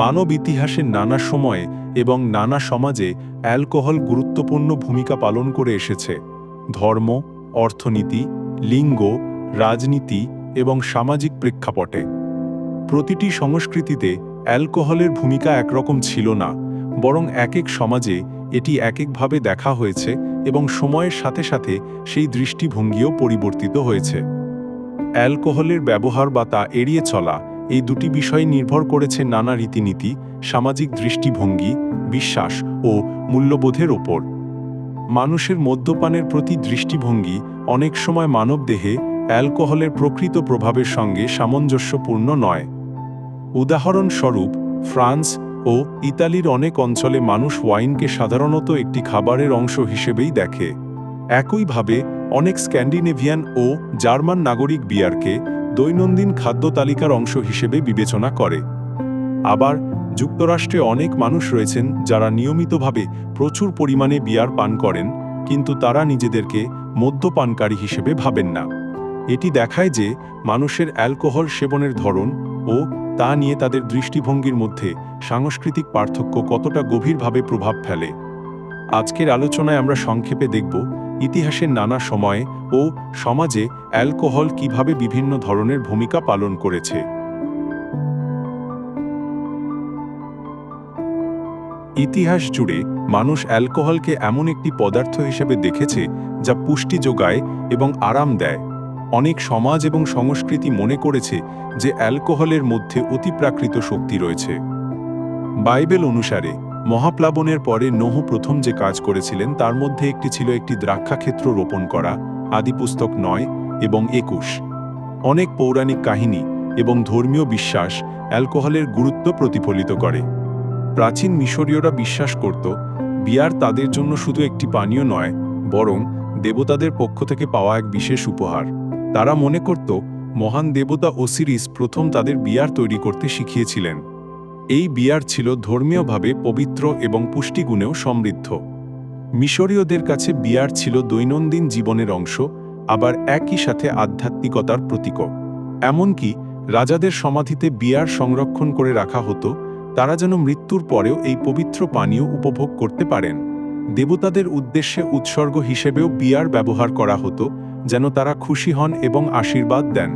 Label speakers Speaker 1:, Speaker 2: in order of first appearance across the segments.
Speaker 1: মানব ইতিহাসের নানা সময়ে এবং নানা সমাজে অ্যালকোহল গুরুত্বপূর্ণ ভূমিকা পালন করে এসেছে। ধর্ম, অর্থনীতি, লিঙ্গ, রাজনীতি এবং সামাজিক প্রেক্ষাপটে। প্রতিটি সংস্কৃতিতে অ্যালকোহলের ভূমিকা একরকম ছিল না, বরং এক এক সমাজে এটি এক একভাবে দেখা হয়েছে এবং সময়ের সাথে সাথে সেই দৃষ্টিভঙ্গিও পরিবর্তিত হয়েছে। অ্যালকোহলের ব্যবহার বা তা এড়িয়ে চলা এই দুটি বিষয় নির্ভর করেছে নানা রীতিনীতি, সামাজিক দৃষ্টিভঙ্গি, বিশ্বাস ও মূল্যবোধের ওপর। মানুষের মদ্যপানের প্রতি দৃষ্টিভঙ্গি অনেক সময় মানবদেহে অ্যালকোহলের প্রকৃত প্রভাবের সঙ্গে সামঞ্জস্যপূর্ণ নয়। উদাহরণস্বরূপ, ফ্রান্স ও ইতালির অনেক অঞ্চলে মানুষ ওয়াইনকে সাধারণত একটি খাবারের অংশ হিসেবেই দেখে। একইভাবে, অনেক স্ক্যান্ডিনেভিয়ান ও জার্মান নাগরিক বিয়ারকে দৈনন্দিন খাদ্য তালিকার অংশ হিসেবে বিবেচনা করে। আবার যুক্তরাষ্ট্রে অনেক মানুষ রয়েছেন যারা নিয়মিতভাবে প্রচুর পরিমাণে বিয়ার পান করেন, কিন্তু তারা নিজেদেরকে মদ্যপানকারী হিসেবে ভাবেন না। এটি দেখায় যে মানুষের অ্যালকোহল সেবনের ধরন ও তা নিয়ে তাদের দৃষ্টিভঙ্গির মধ্যে সাংস্কৃতিক পার্থক্য কতটা গভীরভাবে প্রভাব ফেলে। আজকের আলোচনায় আমরা সংক্ষেপে দেখব ইতিহাসের নানা সময়ে ও সমাজে অ্যালকোহল কীভাবে বিভিন্ন ধরনের ভূমিকা পালন করেছে। ইতিহাস জুড়ে মানুষ অ্যালকোহলকে এমন একটি পদার্থ হিসেবে দেখেছে যা পুষ্টি যোগায় এবং আরাম দেয়। অনেক সমাজ এবং সংস্কৃতি মনে করেছে যে অ্যালকোহলের মধ্যে অতিপ্রাকৃত শক্তি রয়েছে। বাইবেল অনুসারে মহাপ্লাবনের পরে নহু প্রথম যে কাজ করেছিলেন, তার মধ্যে একটি ছিল একটি দ্রাক্ষাক্ষেত্র রোপণ করা, আদিপুস্তক নয় এবং একুশ। অনেক পৌরাণিক কাহিনী এবং ধর্মীয় বিশ্বাস অ্যালকোহলের গুরুত্ব প্রতিফলিত করে। প্রাচীন মিশরীয়রা বিশ্বাস করত, বিয়ার তাদের জন্য শুধু একটি পানীয় নয়, বরং দেবতাদের পক্ষ থেকে পাওয়া এক বিশেষ উপহার। তারা মনে করত, মহান দেবতা ওসিরিস প্রথম তাদের বিয়ার তৈরি করতে শিখিয়েছিলেন। এই বিয়ার ছিল ধর্মীয়ভাবে পবিত্র এবং পুষ্টিগুণেও সমৃদ্ধ। মিশরীয়দের কাছে বিয়ার ছিল দৈনন্দিন জীবনের অংশ, আবার একই সাথে আধ্যাত্মিকতার প্রতীকও। এমনকি রাজাদের সমাধিতে বিয়ার সংরক্ষণ করে রাখা হতো, তারা যেন মৃত্যুর পরেও এই পবিত্র পানীয় উপভোগ করতে পারেন। দেবতাদের উদ্দেশ্যে উৎসর্গ হিসেবেও বিয়ার ব্যবহার করা হতো, যেন তারা খুশি হন এবং আশীর্বাদ দেন।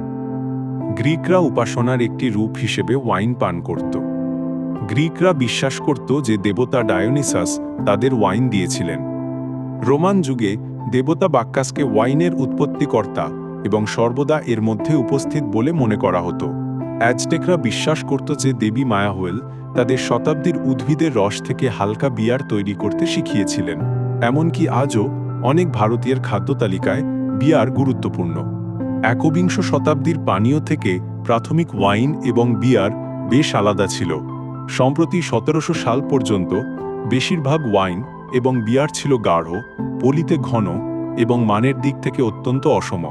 Speaker 1: গ্রিকরা উপাসনার একটি রূপ হিসেবে ওয়াইন পান করত। গ্রিকরা বিশ্বাস করত যে দেবতা ডায়োনিসাস তাদের ওয়াইন দিয়েছিলেন। রোমান যুগে দেবতা বাক্কাসকে ওয়াইনের উৎপত্তিকর্তা এবং সর্বদা এর মধ্যে উপস্থিত বলে মনে করা হতো। অ্যাজটেকরা বিশ্বাস করত যে দেবী মায়াহুয়েল তাদের শতাব্দীর উদ্ভিদের রস থেকে হালকা বিয়ার তৈরি করতে শিখিয়েছিলেন। এমনকি আজও অনেক ভারতীয়ের খাদ্য তালিকায় বিয়ার গুরুত্বপূর্ণ। একবিংশ শতাব্দীর পানীয় থেকে প্রাথমিক ওয়াইন এবং বিয়ার বেশ আলাদা ছিল। সম্প্রতি সতেরোশো সাল পর্যন্ত বেশিরভাগ ওয়াইন এবং বিয়ার ছিল গাঢ়, পলিতে ঘন এবং মানের দিক থেকে অত্যন্ত অসম।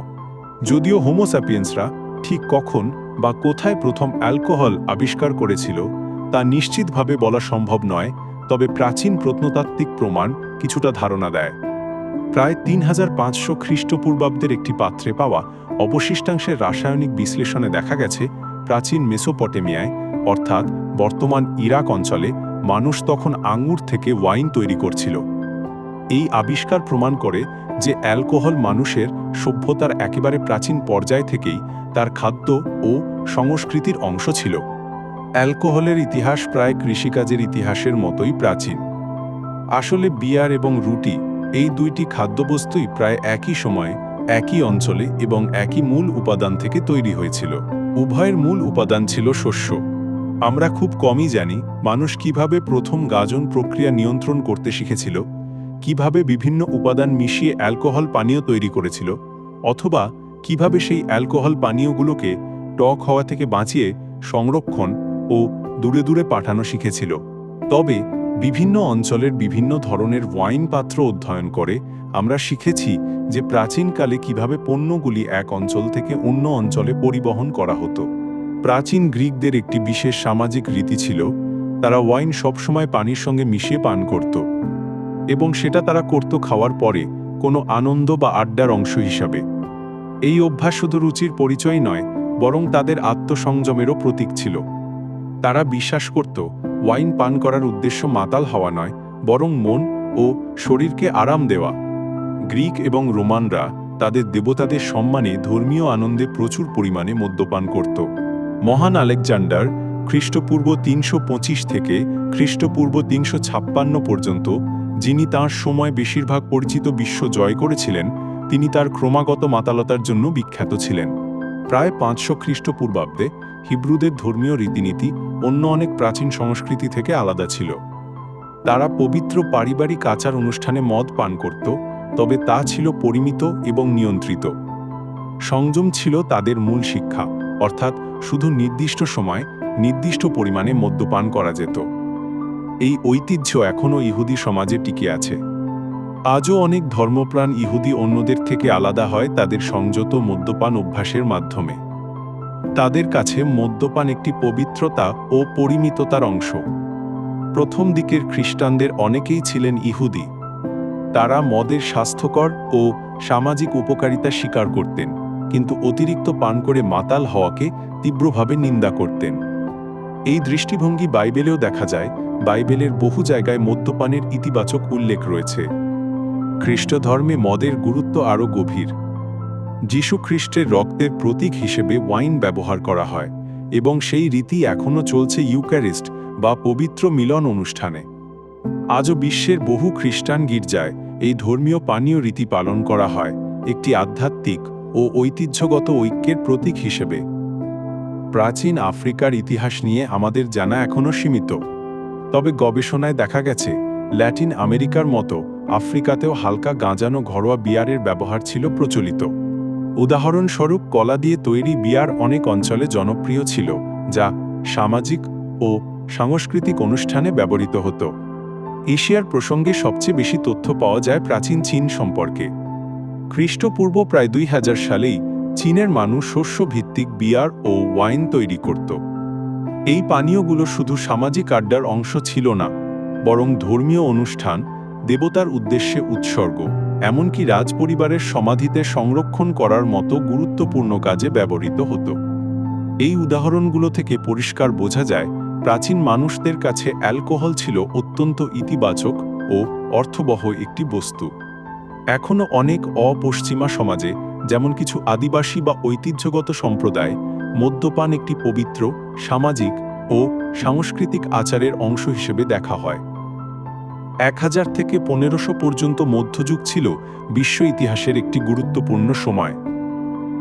Speaker 1: যদিও হোমোস্যাপিয়েন্সরা ঠিক কখন বা কোথায় প্রথম অ্যালকোহল আবিষ্কার করেছিল তা নিশ্চিতভাবে বলা সম্ভব নয়, তবে প্রাচীন প্রত্নতাত্ত্বিক প্রমাণ কিছুটা ধারণা দেয়। প্রায় তিন হাজার পাঁচশো খ্রিস্টপূর্বাব্দের একটি পাত্রে পাওয়া অবশিষ্টাংশের রাসায়নিক বিশ্লেষণে দেখা গেছে প্রাচীন মেসোপটেমিয়ায়, অর্থাৎ বর্তমান ইরাক অঞ্চলে, মানুষ তখন আঙ্গুর থেকে ওয়াইন তৈরি করছিল। এই আবিষ্কার প্রমাণ করে যে অ্যালকোহল মানুষের সভ্যতার একেবারে প্রাচীন পর্যায় থেকেই তার খাদ্য ও সংস্কৃতির অংশ ছিল। অ্যালকোহলের ইতিহাস প্রায় কৃষিকাজের ইতিহাসের মতোই প্রাচীন। আসলে বিয়ার এবং রুটি এই দুইটি খাদ্যবস্তুই প্রায় একই সময়ে, একই অঞ্চলে এবং একই মূল উপাদান থেকে তৈরি হয়েছিল। উভয়ের মূল উপাদান ছিল শস্য। আমরা খুব কমই জানি মানুষ কীভাবে প্রথম গাজন প্রক্রিয়া নিয়ন্ত্রণ করতে শিখেছিল, কীভাবে বিভিন্ন উপাদান মিশিয়ে অ্যালকোহল পানীয় তৈরি করেছিল, অথবা কীভাবে সেই অ্যালকোহল পানীয়গুলোকে টক হওয়া থেকে বাঁচিয়ে সংরক্ষণ ও দূরে দূরে পাঠানো শিখেছিল। তবে বিভিন্ন অঞ্চলের বিভিন্ন ধরনের ওয়াইন পাত্র অধ্যয়ন করে আমরা শিখেছি যে প্রাচীনকালে কীভাবে পণ্যগুলি এক অঞ্চল থেকে অন্য অঞ্চলে পরিবহন করা হতো। প্রাচীন গ্রিকদের একটি বিশেষ সামাজিক রীতি ছিল, তারা ওয়াইন সবসময় পানির সঙ্গে মিশিয়ে পান করত এবং সেটা তারা করত খাওয়ার পরে কোনো আনন্দ বা আড্ডার অংশ হিসাবে। এই অভ্যাস শুধু রুচির পরিচয় নয়, বরং তাদের আত্মসংযমেরও প্রতীক ছিল। তারা বিশ্বাস করত ওয়াইন পান করার উদ্দেশ্য মাতাল হওয়া নয়, বরং মন ও শরীরকে আরাম দেওয়া। গ্রিক এবং রোমানরা তাদের দেবতাদের সম্মানে ধর্মীয় আনন্দে প্রচুর পরিমাণে মদ্যপান করত। মহান আলেকজান্ডার খ্রিস্টপূর্ব তিনশো পঁচিশ থেকে খ্রিস্টপূর্ব তিনশো ছাপ্পান্ন পর্যন্ত, যিনি তাঁর সময় বেশিরভাগ পরিচিত বিশ্ব জয় করেছিলেন, তিনি তার ক্রমাগত মাতালতার জন্য বিখ্যাত ছিলেন। প্রায় পাঁচশো খ্রিস্টপূর্বাব্দে হিব্রুদের ধর্মীয় রীতিনীতি অন্য অনেক প্রাচীন সংস্কৃতি থেকে আলাদা ছিল। তারা পবিত্র পারিবারিক আচার অনুষ্ঠানে মদ পান করত, তবে তা ছিল পরিমিত এবং নিয়ন্ত্রিত। সংযম ছিল তাদের মূল শিক্ষা, অর্থাৎ শুধু নির্দিষ্ট সময় নির্দিষ্ট পরিমাণে মদ্যপান করা যেত। এই ঐতিহ্য এখনও ইহুদি সমাজে টিকে আছে। আজও অনেক ধর্মপ্রাণ ইহুদি অন্যদের থেকে আলাদা হয় তাদের সংযত মদ্যপান অভ্যাসের মাধ্যমে। তাদের কাছে মদ্যপান একটি পবিত্রতা ও পরিমিততার অংশ। প্রথম দিকের খ্রিস্টানদের অনেকেই ছিলেন ইহুদি। তারা মদের স্বাস্থ্যকর ও সামাজিক উপকারিতা স্বীকার করতেন, কিন্তু অতিরিক্ত পান করে মাতাল হওয়াকে তীব্রভাবে নিন্দা করতেন। এই দৃষ্টিভঙ্গি বাইবেলেও দেখা যায়, বাইবেলের বহু জায়গায় মদ্যপানের ইতিবাচক উল্লেখ রয়েছে। খ্রিস্ট ধর্মে মদের গুরুত্ব আরও গভীর। যীশু খ্রিস্টের রক্তের প্রতীক হিসেবে ওয়াইন ব্যবহার করা হয় এবং সেই রীতি এখনও চলছে ইউক্যারিস্ট বা পবিত্র মিলন অনুষ্ঠানে। আজও বিশ্বের বহু খ্রিস্টান গির্জায় এই ধর্মীয় পানীয় রীতি পালন করা হয়, একটি আধ্যাত্মিক ও ঐতিহ্যগত ঐক্যের প্রতীক হিসেবে। প্রাচীন আফ্রিকার ইতিহাস নিয়ে আমাদের জানা এখনও সীমিত। তবে গবেষণায় দেখা গেছে, ল্যাটিন আমেরিকার মতো আফ্রিকাতেও হালকা গাঁজানো ঘরোয়া বিয়ারের ব্যবহার ছিল প্রচলিত। উদাহরণস্বরূপ, কলা দিয়ে তৈরি বিয়ার অনেক অঞ্চলে জনপ্রিয় ছিল, যা সামাজিক ও সাংস্কৃতিক অনুষ্ঠানে ব্যবহৃত হতো। এশিয়ার প্রসঙ্গে সবচেয়ে বেশি তথ্য পাওয়া যায় প্রাচীন চীন সম্পর্কে। খ্রিস্টপূর্ব প্রায় দুই হাজার সালেই চীনের মানুষ শস্যভিত্তিক বিয়ার ও ওয়াইন তৈরি করত। এই পানীয়গুলো শুধু সামাজিক আড্ডার অংশ ছিল না, বরং ধর্মীয় অনুষ্ঠান দেবতার উদ্দেশ্যে উৎসর্গ, এমনকি রাজপরিবারের সমাধিতে সংরক্ষণ করার মতো গুরুত্বপূর্ণ কাজে ব্যবহৃত হতো। এই উদাহরণগুলো থেকে পরিষ্কার বোঝা যায়, প্রাচীন মানুষদের কাছে অ্যালকোহল ছিল অত্যন্ত ইতিবাচক ও অর্থবহ একটি বস্তু। এখনও অনেক অপশ্চিমা সমাজে, যেমন কিছু আদিবাসী বা ঐতিহ্যগত সম্প্রদায়, মদ্যপান একটি পবিত্র, সামাজিক ও সাংস্কৃতিক আচারের অংশ হিসেবে দেখা হয়। এক হাজার থেকে পনেরোশো পর্যন্ত মধ্যযুগ ছিল বিশ্ব ইতিহাসের একটি গুরুত্বপূর্ণ সময়।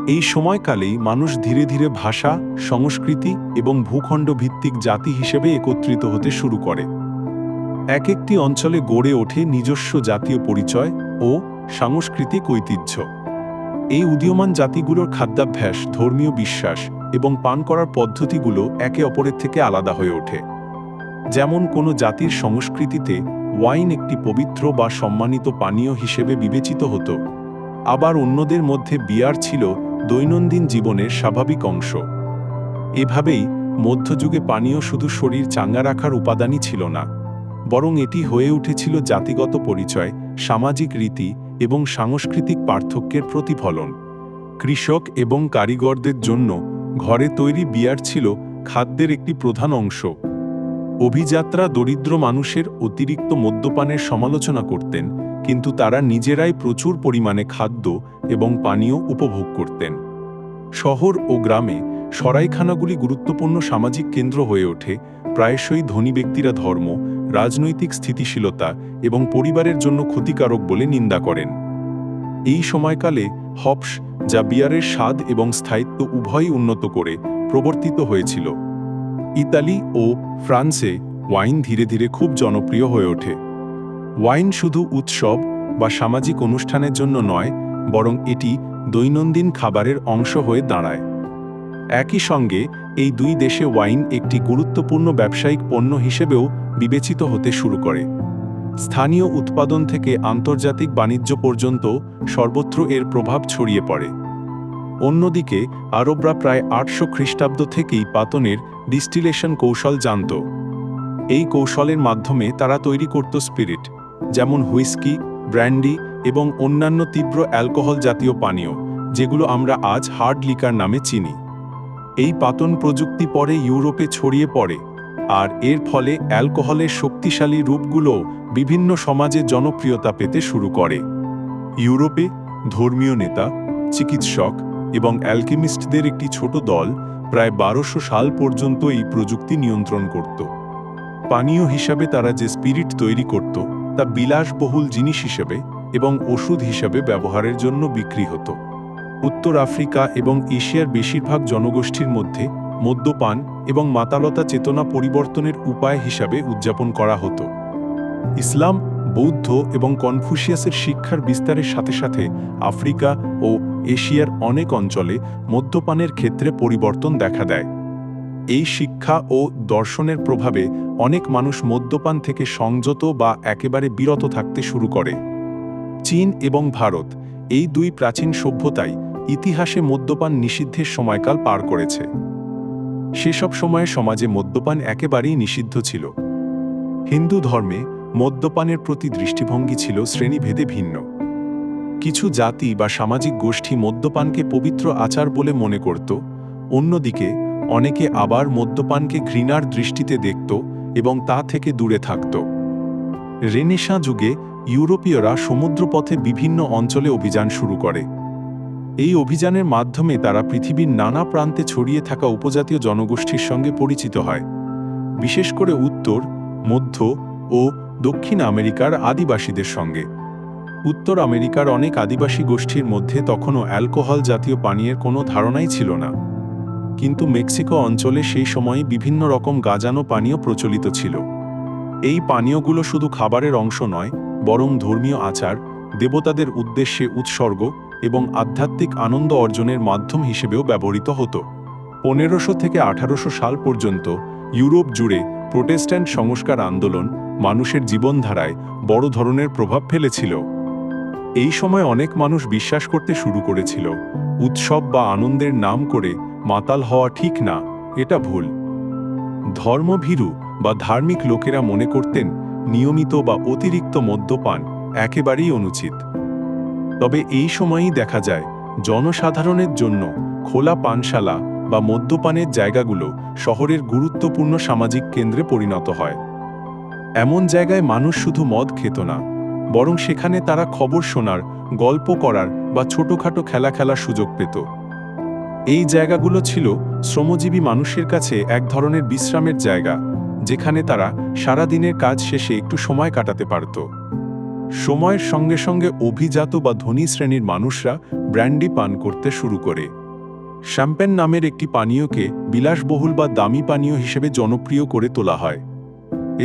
Speaker 1: এই সময়কালেই মানুষ ধীরে ধীরে ভাষা, সংস্কৃতি এবং ভূখণ্ড ভিত্তিক জাতি হিসেবে একত্রিত হতে শুরু করে। এক একটি অঞ্চলে গড়ে ওঠে নিজস্ব জাতীয় পরিচয় ও সাংস্কৃতিক ঐতিহ্য। এই উদীয়মান জাতিগুলোর খাদ্যাভ্যাস, ধর্মীয় বিশ্বাস এবং পান করার পদ্ধতিগুলো একে অপরের থেকে আলাদা হয়ে ওঠে। যেমন কোনো জাতির সংস্কৃতিতে ওয়াইন একটি পবিত্র বা সম্মানিত পানীয় হিসেবে বিবেচিত হতো। আবার অন্যদের মধ্যে বিয়ার ছিল দৈনন্দিন জীবনের স্বাভাবিক অংশ। এভাবেই মধ্যযুগে পানীয় শুধু শরীর চাঙ্গা রাখার উপাদানই ছিল না, বরং এটি হয়ে উঠেছিল জাতিগত পরিচয়, সামাজিক রীতি এবং সাংস্কৃতিক পার্থক্যের প্রতিফলন। কৃষক এবং কারিগরদের জন্য ঘরে তৈরি বিয়ার ছিল খাদ্যের একটি প্রধান অংশ। অভিযাত্রা দরিদ্র মানুষের অতিরিক্ত মদ্যপানের সমালোচনা করতেন, কিন্তু তারা নিজেরাই প্রচুর পরিমাণে খাদ্য এবং পানীয় উপভোগ করতেন। শহর ও গ্রামে সরাইখানাগুলি গুরুত্বপূর্ণ সামাজিক কেন্দ্র হয়ে ওঠে, প্রায়শই ধনী ব্যক্তিরা ধর্ম, রাজনৈতিক স্থিতিশীলতা এবং পরিবারের জন্য ক্ষতিকারক বলে নিন্দা করেন। এই সময়কালে হপস যা বিয়ারের স্বাদ এবং স্থায়িত্ব উভয়ই উন্নত করে, প্রবর্তিত হয়েছিল। ইতালি ও ফ্রান্সে ওয়াইন ধীরে ধীরে খুব জনপ্রিয় হয়ে ওঠে। ওয়াইন শুধু উৎসব বা সামাজিক অনুষ্ঠানের জন্য নয়, বরং এটি দৈনন্দিন খাবারের অংশ হয়ে দাঁড়ায়। একই সঙ্গে, এই দুই দেশে ওয়াইন একটি গুরুত্বপূর্ণ ব্যবসায়িক পণ্য হিসেবেও বিবেচিত হতে শুরু করে। স্থানীয় উৎপাদন থেকে আন্তর্জাতিক বাণিজ্য পর্যন্ত সর্বত্র এর প্রভাব ছড়িয়ে পড়ে। অন্যদিকে, আরবরা প্রায় আটশো খ্রিস্টাব্দ থেকেই পাতনের ডিস্টিলেশন কৌশল জানত। এই কৌশলের মাধ্যমে তারা তৈরি করত স্পিরিট, যেমন হুইস্কি, ব্র্যান্ডি এবং অন্যান্য তীব্র অ্যালকোহল জাতীয় পানীয়, যেগুলো আমরা আজ হার্ড লিকার নামে চিনি। এই পাতন প্রযুক্তি পরে ইউরোপে ছড়িয়ে পড়ে, আর এর ফলে অ্যালকোহলের শক্তিশালী রূপগুলো বিভিন্ন সমাজে জনপ্রিয়তা পেতে শুরু করে। ইউরোপে ধর্মীয় নেতা, চিকিৎসক এবং অ্যালকেমিস্টদের একটি ছোট দল প্রায় বারোশো সাল পর্যন্ত এই প্রযুক্তি নিয়ন্ত্রণ করত। পানীয় হিসাবে তারা যে স্পিরিট তৈরি করত, তা বিলাসবহুল জিনিস হিসেবে এবং ওষুধ হিসাবে ব্যবহারের জন্য বিক্রি হতো। উত্তর আফ্রিকা এবং এশিয়ার বেশিরভাগ জনগোষ্ঠীর মধ্যে মদ্যপান এবং মাতালতা চেতনা পরিবর্তনের উপায় হিসাবে উদযাপন করা হতো। ইসলাম বৌদ্ধ এবং কনফুসিয়াসের শিক্ষার বিস্তারের সাথে সাথে আফ্রিকা ও এশিয়ার অনেক অঞ্চলে মদ্যপানের ক্ষেত্রে পরিবর্তন দেখা দেয়। এই শিক্ষা ও দর্শনের প্রভাবে অনেক মানুষ মদ্যপান থেকে সংযত বা একেবারে বিরত থাকতে শুরু করে। চীন এবং ভারত এই দুই প্রাচীন সভ্যতাই ইতিহাসে মদ্যপান নিষিদ্ধের সময়কাল পার করেছে। সেসব সময়ে সমাজে মদ্যপান একেবারেই নিষিদ্ধ ছিল। হিন্দু ধর্মে মদ্যপানের প্রতি দৃষ্টিভঙ্গি ছিল শ্রেণীভেদে ভিন্ন। কিছু জাতি বা সামাজিক গোষ্ঠী মদ্যপানকে পবিত্র আচার বলে মনে করত, অন্যদিকে অনেকে আবার মদ্যপানকে ঘৃণার দৃষ্টিতে দেখত এবং তা থেকে দূরে থাকত। রেনেসাঁ যুগে ইউরোপীয়রা সমুদ্রপথে বিভিন্ন অঞ্চলে অভিযান শুরু করে। এই অভিযানের মাধ্যমে তারা পৃথিবীর নানা প্রান্তে ছড়িয়ে থাকা উপজাতীয় জনগোষ্ঠীর সঙ্গে পরিচিত হয়। বিশেষ করে উত্তর, মধ্য ও দক্ষিণ আমেরিকার আদিবাসীদের সঙ্গে। উত্তর আমেরিকার অনেক আদিবাসী গোষ্ঠীর মধ্যে তখনও অ্যালকোহল জাতীয় পানীয়ের কোনো ধারণাই ছিল না। কিন্তু মেক্সিকো অঞ্চলে সেই সময়ে বিভিন্ন রকম গাজানো পানীয় প্রচলিত ছিল। এই পানীয়গুলো শুধু খাবারের অংশ নয়, বরং ধর্মীয় আচার, দেবতাদের উদ্দেশ্যে উৎসর্গ এবং আধ্যাত্মিক আনন্দ অর্জনের মাধ্যম হিসেবেও ব্যবহৃত হতো। পনেরোশো থেকে আঠারোশো সাল পর্যন্ত ইউরোপ জুড়ে প্রোটেস্ট্যান্ট সংস্কার আন্দোলন মানুষের জীবনধারায় বড় ধরনের প্রভাব ফেলেছিল। এই সময় অনেক মানুষ বিশ্বাস করতে শুরু করেছিল, উৎসব বা আনন্দের নাম করে মাতাল হওয়া ঠিক না, এটা ভুল। ধর্মভীরু বা ধার্মিক লোকেরা মনে করতেন নিয়মিত বা অতিরিক্ত মদ্যপান একেবারেই অনুচিত। তবে এই সময়েই দেখা যায় জনসাধারণের জন্য খোলা পানশালা বা মদ্যপানের জায়গাগুলো শহরের গুরুত্বপূর্ণ সামাজিক কেন্দ্রে পরিণত হয়। এমন জায়গায় মানুষ শুধু মদ খেত না, বরং সেখানে তারা খবর শোনার, গল্প করার বা ছোটখাটো খেলা খেলার সুযোগ পেত। এই জায়গাগুলো ছিল শ্রমজীবী মানুষের কাছে এক ধরনের বিশ্রামের জায়গা, যেখানে তারা সারা দিনের কাজ শেষে একটু সময় কাটাতে পারত। সময়ের সঙ্গে সঙ্গে অভিজাত বা ধনী শ্রেণির মানুষরা ব্র্যান্ডি পান করতে শুরু করে। শ্যাম্পেন নামের একটি পানীয়কে বিলাসবহুল বা দামি পানীয় হিসেবে জনপ্রিয় করে তোলা হয়।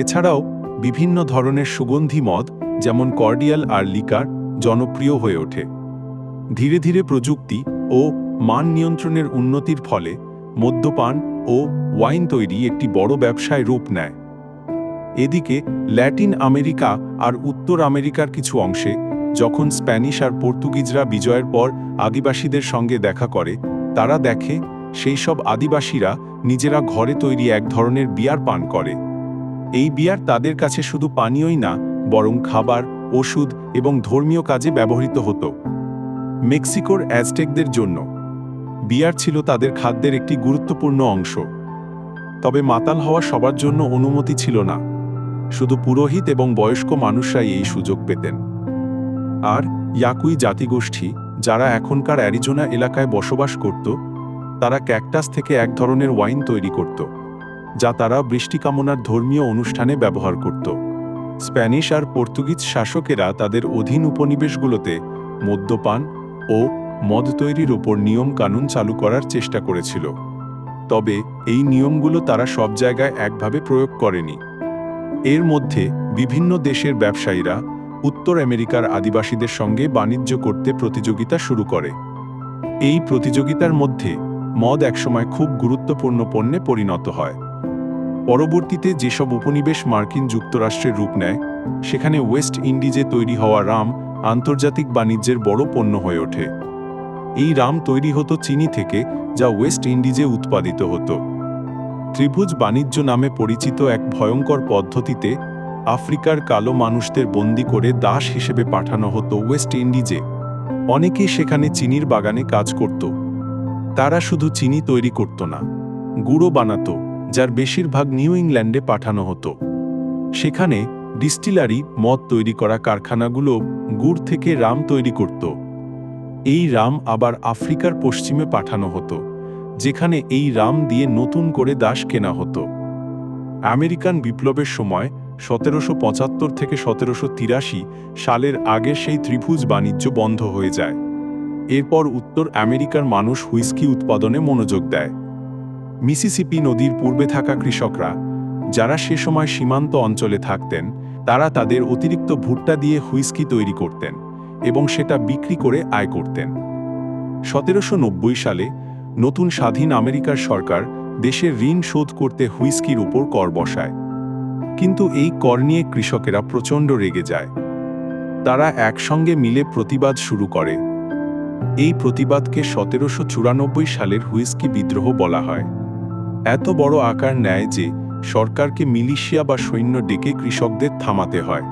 Speaker 1: এছাড়াও বিভিন্ন ধরনের সুগন্ধি মদ, যেমন কর্ডিয়াল আর লিকার, জনপ্রিয় হয়ে ওঠে। ধীরে ধীরে প্রযুক্তি ও মান নিয়ন্ত্রণের উন্নতির ফলে মদ্যপান ও ওয়াইন তৈরি একটি বড় ব্যবসায় রূপ নেয়। এদিকে, ল্যাটিন আমেরিকা আর উত্তর আমেরিকার কিছু অংশে, যখন স্প্যানিশ আর পর্তুগিজরা বিজয়ের পর আদিবাসীদের সঙ্গে দেখা করে, তারা দেখে, সেই সব আদিবাসীরা নিজেরা ঘরে তৈরি এক ধরনের বিয়ার পান করে। এই বিয়ার তাদের কাছে শুধু পানীয়ই না, বরং খাবার, ওষুধ এবং ধর্মীয় কাজে ব্যবহৃত হতো। মেক্সিকোর অ্যাজটেকদের জন্য। বিয়ার ছিল তাদের খাদ্যের একটি গুরুত্বপূর্ণ অংশ। তবে মাতাল হওয়া সবার জন্য অনুমতি ছিল না। শুধু পুরোহিত এবং বয়স্ক মানুষরাই এই সুযোগ পেতেন। আর ইয়াকুই জাতিগোষ্ঠী, যারা এখনকার অ্যারিজোনা এলাকায় বসবাস করত, তারা ক্যাকটাস থেকে এক ধরনের ওয়াইন তৈরি করত। যা তারা বৃষ্টি কামনার ধর্মীয় অনুষ্ঠানে ব্যবহার করত। স্প্যানিশ আর পর্তুগিজ শাসকেরা তাদের অধীন উপনিবেশগুলোতে মদ্যপান ও মদ তৈরির ওপর নিয়ম কানুন চালু করার চেষ্টা করেছিল। তবে এই নিয়মগুলো তারা সব জায়গায় একভাবে প্রয়োগ করেনি। এর মধ্যে বিভিন্ন দেশের ব্যবসায়ীরা উত্তর আমেরিকার আদিবাসীদের সঙ্গে বাণিজ্য করতে প্রতিযোগিতা শুরু করে। এই প্রতিযোগিতার মধ্যে মদ একসময় খুব গুরুত্বপূর্ণ পণ্যে পরিণত হয়। পরবর্তীতে যেসব উপনিবেশ মার্কিন যুক্তরাষ্ট্রের রূপ নেয়, সেখানে ওয়েস্ট ইন্ডিজে তৈরি হওয়া রাম আন্তর্জাতিক বাণিজ্যের বড় পণ্য হয়ে ওঠে। এই রাম তৈরি হতো চিনি থেকে, যা ওয়েস্ট ইন্ডিজে উৎপাদিত হতো। ত্রিভুজ বাণিজ্য নামে পরিচিত এক ভয়ঙ্কর পদ্ধতিতে আফ্রিকার কালো মানুষদের বন্দি করে দাস হিসেবে পাঠানো হতো ওয়েস্ট ইন্ডিজে। অনেকেই সেখানে চিনির বাগানে কাজ করত। তারা শুধু চিনি তৈরি করত না, গুঁড়ো বানাতো। যার বেশিরভাগ নিউ ইংল্যান্ডে পাঠানো হতো। সেখানে ডিস্টিলারি, মদ তৈরি করা কারখানাগুলো গুড় থেকে রাম তৈরি করত। এই রাম আবার আফ্রিকার পশ্চিমে পাঠানো হতো, যেখানে এই রাম দিয়ে নতুন করে দাস কেনা হতো। আমেরিকান বিপ্লবের সময় সতেরোশো পঁচাত্তর থেকে সতেরোশো তিরাশি সালের আগে সেই ত্রিভুজ বাণিজ্য বন্ধ হয়ে যায়। এরপর উত্তর আমেরিকার মানুষ হুইস্কি উৎপাদনে মনোযোগ দেয়। মিসিসিপি নদীর পূর্বে থাকা কৃষকরা, যারা সে সময় সীমান্ত অঞ্চলে থাকতেন, তারা তাদের অতিরিক্ত ভুট্টা দিয়ে হুইস্কি তৈরি করতেন এবং সেটা বিক্রি করে আয় করতেন। সতেরোশো নব্বই সালে নতুন স্বাধীন আমেরিকার সরকার দেশের ঋণ শোধ করতে হুইস্কির উপর কর বসায়। কিন্তু এই কর নিয়ে কৃষকেরা প্রচণ্ড রেগে যায়। তারা একসঙ্গে মিলে প্রতিবাদ শুরু করে। এই প্রতিবাদকে সতেরোশো চুরানব্বই সালের হুইস্কি বিদ্রোহ বলা হয়। এত বড় আকার নেয় যে সরকারকে মিলিশিয়া বা সৈন্য ডেকে কৃষকদের থামাতে হয়।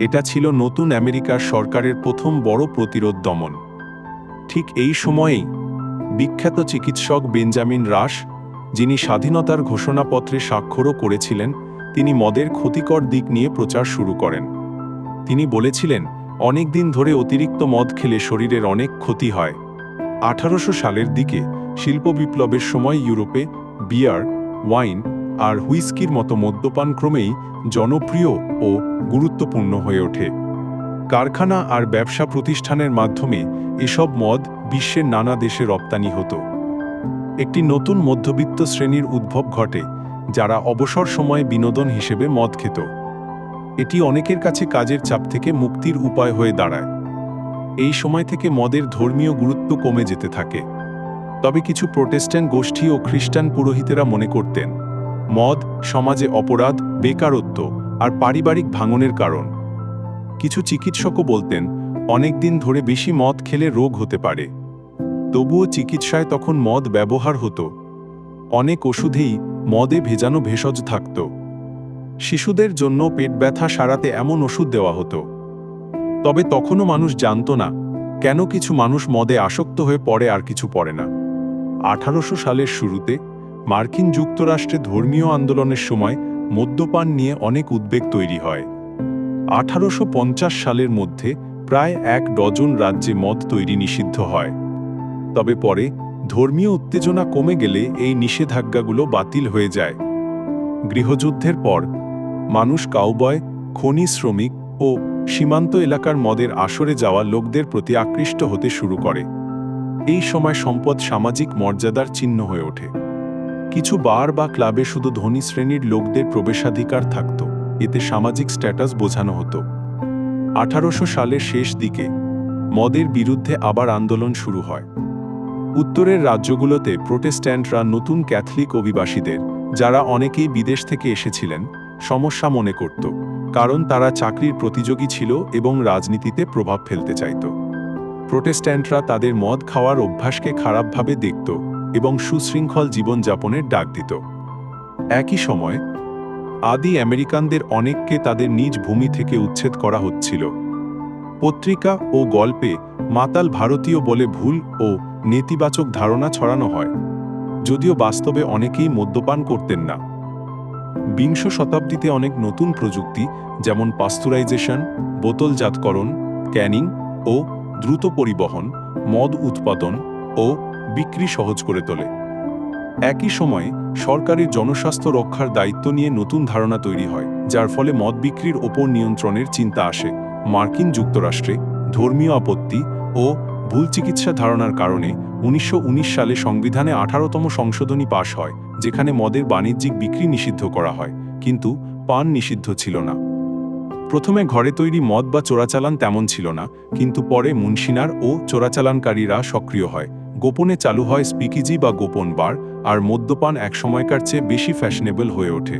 Speaker 1: এটা ছিল নতুন আমেরিকার সরকারের প্রথম বড় প্রতিরোধ দমন। ঠিক এই সময়েই বিখ্যাত চিকিৎসক বেঞ্জামিন রাস যিনি স্বাধীনতার ঘোষণাপত্রে স্বাক্ষরও করেছিলেন, তিনি মদের ক্ষতিকর দিক নিয়ে প্রচার শুরু করেন। তিনি বলেছিলেন, অনেক দিন ধরে অতিরিক্ত মদ খেলে শরীরের অনেক ক্ষতি হয়। আঠারোশো সালের দিকে শিল্প বিপ্লবের সময় ইউরোপে বিয়ার, ওয়াইন আর হুইস্কির মতো মদ্যপান ক্রমেই জনপ্রিয় ও গুরুত্বপূর্ণ হয়ে ওঠে। কারখানা আর ব্যবসা প্রতিষ্ঠানের মাধ্যমে এসব মদ বিশ্বের নানা দেশে রপ্তানি হতো। একটি নতুন মধ্যবিত্ত শ্রেণির উদ্ভব ঘটে, যারা অবসর সময়ে বিনোদন হিসেবে মদ খেত। এটি অনেকের কাছে কাজের চাপ থেকে মুক্তির উপায় হয়ে দাঁড়ায়। এই সময় থেকে মদের ধর্মীয় গুরুত্ব কমে যেতে থাকে। তবে কিছু প্রোটেস্ট্যান্ট গোষ্ঠী ও খ্রিস্টান পুরোহিতেরা মনে করতেন, মদ, সমাজে অপরাধ, বেকারত্ব আর পারিবারিক ভাঙনের কারণ। কিছু চিকিৎসকও বলতেন, অনেক দিন ধরে বেশি মদ খেলে রোগ হতে পারে। তবুও চিকিৎসায় তখন মদ ব্যবহার হতো। অনেক ওষুধেই মদে ভেজানো ভেষজ থাকত। শিশুদের জন্য পেট ব্যথা সারাতে এমন ওষুধ দেওয়া হতো। তবে তখনও মানুষ জানত না, কেন কিছু মানুষ মদে আসক্ত হয়ে পড়ে আর কিছু পড়ে না। আঠারোশো সালের শুরুতে মার্কিন যুক্তরাষ্ট্রে ধর্মীয় আন্দোলনের সময় মদ্যপান নিয়ে অনেক উদ্বেগ তৈরি হয়। আঠারোশো পঞ্চাশ সালের মধ্যে প্রায় এক ডজন রাজ্যে মদ তৈরি নিষিদ্ধ হয়। তবে পরে ধর্মীয় উত্তেজনা কমে গেলে এই নিষেধাজ্ঞাগুলো বাতিল হয়ে যায়। গৃহযুদ্ধের পর মানুষ কাউবয়, খনি শ্রমিক ও সীমান্ত এলাকার মদের আসরে যাওয়া লোকদের প্রতি আকৃষ্ট হতে শুরু করে। এই সময় সম্পদ সামাজিক মর্যাদার চিহ্ন হয়ে ওঠে। কিছু বার বা ক্লাবে শুধু ধনী শ্রেণির লোকদের প্রবেশাধিকার থাকত, এতে সামাজিক স্ট্যাটাস বোঝানো হতো। আঠারোশো সালের শেষ দিকে মদের বিরুদ্ধে আবার আন্দোলন শুরু হয়। উত্তরের রাজ্যগুলোতে প্রোটেস্ট্যান্টরা নতুন ক্যাথলিক অভিবাসীদের, যারা অনেকেই বিদেশ থেকে এসেছিলেন, সমস্যা মনে করত, কারণ তারা চাকরির প্রতিযোগী ছিল এবং রাজনীতিতে প্রভাব ফেলতে চাইত। প্রোটেস্ট্যান্টরা তাদের মদ খাওয়ার অভ্যাসকে খারাপভাবে দেখত এবং সুশৃঙ্খল জীবনযাপনের ডাক দিত। একই সময়, আদি আমেরিকানদের অনেককে তাদের নিজ ভূমি থেকে উচ্ছেদ করা হচ্ছিল। পত্রিকা ও গল্পে মাতাল ভারতীয় বলে ভুল ও নেতিবাচক ধারণা ছড়ানো হয়, যদিও বাস্তবে অনেকেই মদ্যপান করতেন না। বিংশ শতাব্দীতে অনেক নতুন প্রযুক্তি, যেমন পাস্তুরাইজেশন, বোতলজাতকরণ, ক্যানিং ও দ্রুত পরিবহন, মদ উৎপাদন ও বিক্রি সহজ করে তোলে। একই সময়ে সরকারের জনস্বাস্থ্য রক্ষার দায়িত্ব নিয়ে নতুন ধারণা তৈরি হয়, যার ফলে মদ বিক্রির ওপর নিয়ন্ত্রণের চিন্তা আসে। মার্কিন যুক্তরাষ্ট্রে ধর্মীয় আপত্তি ও ভুল চিকিৎসা ধারণার কারণে উনিশশো উনিশ সালে সংবিধানে আঠারোতম সংশোধনী পাশ হয়, যেখানে মদের বাণিজ্যিক বিক্রি নিষিদ্ধ করা হয়, কিন্তু পান নিষিদ্ধ ছিল না। প্রথমে ঘরে তৈরি মদ বা চোরাচালান তেমন ছিল না, কিন্তু পরে মুন্সিনার ও চোরাচালানকারীরা সক্রিয় হয়। গোপনে চালু হয় স্পিকিজি বা গোপন বার, আর মদ্যপান এক সময়কার চেয়ে বেশি ফ্যাশনেবল হয়ে ওঠে।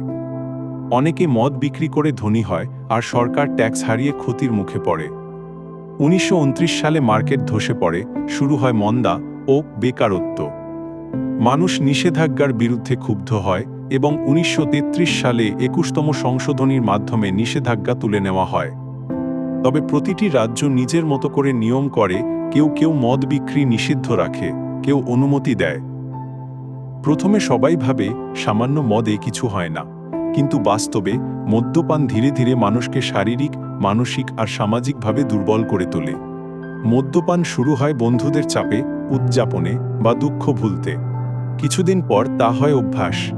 Speaker 1: অনেকে মদ বিক্রি করে ধনী হয়, আর সরকার ট্যাক্স হারিয়ে ক্ষতির মুখে পড়ে। উনিশশো উনত্রিশ সালে মার্কেট ধসে পড়ে, শুরু হয় মন্দা ও বেকারত্ব। মানুষ নিষেধাজ্ঞার বিরুদ্ধে ক্ষুব্ধ হয় এবং উনিশশো তেত্রিশ সালে একুশতম সংশোধনীর মাধ্যমে নিষেধাজ্ঞা তুলে নেওয়া হয়। তবে প্রতিটি রাজ্য নিজের মতো করে নিয়ম করে, কেউ কেউ মদ বিক্রি নিষিদ্ধ রাখে, কেউ অনুমতি দেয়। প্রথমে সবাই ভাবে, সামান্য মদে কিছু হয় না। কিন্তু বাস্তবে, মদ্যপান ধীরে ধীরে মানুষকে শারীরিক, মানসিক আর সামাজিকভাবে দুর্বল করে তোলে। মদ্যপান শুরু হয় বন্ধুদের চাপে, উদযাপনে বা দুঃখ ভুলতে। কিছুদিন পর তা হয় অভ্যাস।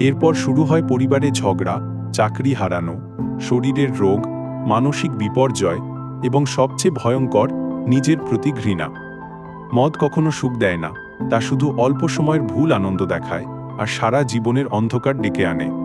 Speaker 1: এরপর শুরু হয় পরিবারে ঝগড়া, চাকরি হারানো, শরীরের রোগ, মানসিক বিপর্যয় এবং সবচেয়ে ভয়ঙ্কর, নিজের প্রতি ঘৃণা। মদ কখনো সুখ দেয় না, তা শুধু অল্প সময়ের ভুল আনন্দ দেখায় আর সারা জীবনের অন্ধকার ডেকে আনে।